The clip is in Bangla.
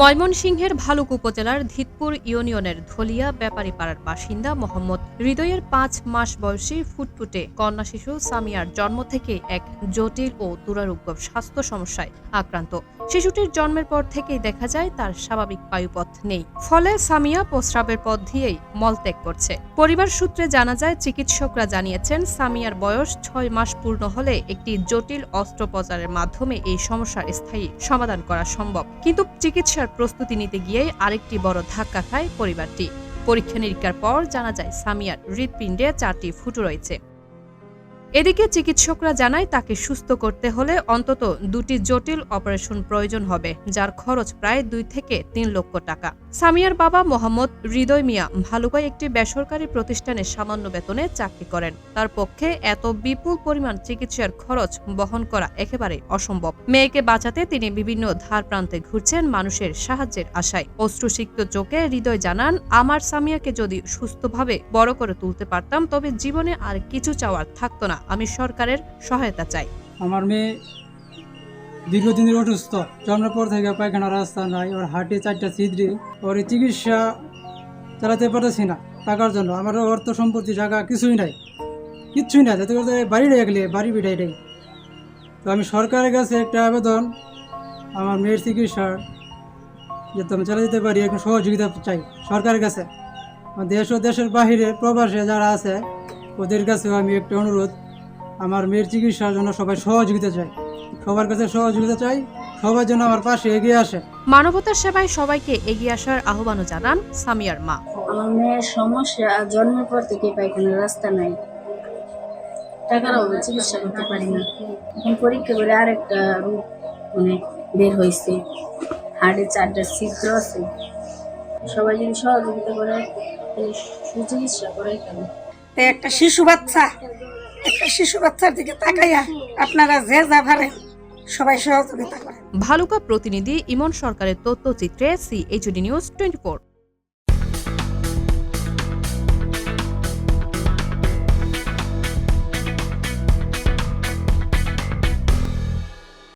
ময়মনসিংহের ভালুক উপজেলার ধিতপুর ইউনিয়নের ধলিয়া ব্যাপারীপাড়ার বাসিন্দা মোহাম্মদ হৃদয়ের পাঁচ মাস বয়সী ফুটফুটে কন্যা শিশু সামিয়ার জন্ম থেকে এক জটিল ও দুরারোগ্য স্বাস্থ্য সমস্যায় আক্রান্ত। শিশুটির জন্মের পর থেকেই দেখা যায় তার স্বাভাবিক বায়ুপথ নেই। ফলে সামিয়া প্রস্রাবের পথ দিয়েই মলত্যাগ করছে। পরিবার সূত্রে জানা যায়, চিকিৎসকরা জানিয়েছেন, সামিয়ার বয়স ছয় মাস পূর্ণ হলে একটি জটিল অস্ত্রোপচারের মাধ্যমে এই সমস্যার স্থায়ী সমাধান করা সম্ভব। কিন্তু চিকিৎসার প্রস্তুতি নিতে গিয়ে আরেকটি বড় ধাক্কা খায় পরিবারটি। পরীক্ষা নিরীক্ষার পর জানা যায় সামিয়ার হৃৎপিণ্ডে চারটি ফুটো রয়েছে। এদিকে চিকিৎসকরা জানায়, তাকে সুস্থ করতে হলে অন্তত দুটি জটিল অপারেশন প্রয়োজন হবে, যার খরচ প্রায় দুই থেকে তিন লক্ষ টাকা। সামিয়ার বাবা মোহাম্মদ হৃদয় মিয়া ভালুকায় একটি বেসরকারি প্রতিষ্ঠানে সামান্য বেতনে চাকরি করেন। তার পক্ষে এত বিপুল পরিমাণ চিকিৎসার খরচ বহন করা একেবারে অসম্ভব। মেয়েকে বাঁচাতে তিনি বিভিন্ন ধার প্রান্তে ঘুরছেন মানুষের সাহায্যের আশায়। অশ্রুসিক্ত চোখে হৃদয় জানান, আমার সামিয়াকে যদি সুস্থভাবে বড় করে তুলতে পারতাম, তবে জীবনে আর কিছু চাওয়ার থাকতো না। আমি সরকারের সহায়তা চাই। আমার মেয়ে দীর্ঘদিনের অসুস্থ। জন্মের পর থেকে পায়খানা রাস্তা নাই, ওর হাটে চারটা ছিদ্রি, ওর চিকিৎসা চালাতে পারতেছি না টাকার জন্য। আমার অর্থ সম্পত্তি টাকা কিছুই নাই, কিচ্ছুই নাই। যাতে করে বাড়ি রাখলে বাড়ি বিটাইটাই তো আমি সরকারের কাছে একটা আবেদন, আমার মেয়ের চিকিৎসার, যাতে আমি চালা যেতে পারি, একটু সহযোগিতা চাই সরকারের কাছে। দেশ ও দেশের বাহিরে প্রবাসে যারা আছে, ওদের কাছেও আমি একটা অনুরোধ আমার মেয়ের চিকিৎসার জন্য সবাই সহযোগিতা চাই। সবার কাছে সহযোগিতা চাই সবার জন্য আমার পাশে এগিয়ে আসে। মানবতার সেবায় সবাইকে এগিয়ে আসার আহ্বানও জানান সামিয়ার মা। আমার মেয়ের সমস্যা জন্মের পর থেকে পায়খানার রাস্তা নাই। টাকার অভাবে চিকিৎসা করতে পারি না। এখন পরীক্ষা করে আরেকটা রোগ মানে বের হয়েছে। হাড়ে চারটা ছিদ্র আছে। সবাই যদি সহযোগিতা করে সুচিকিৎসা করে কেন একটা শিশু বাচ্চা শিশু বাচ্চার দিকে তাকাইয়া আপনারা যে যা পারেন সবাই সহযোগিতা করেন। ভালুকা প্রতিনিধি ইমন সরকারের তথ্যচিত্রে সি সিএইচডি নিউজ টোয়েন্টি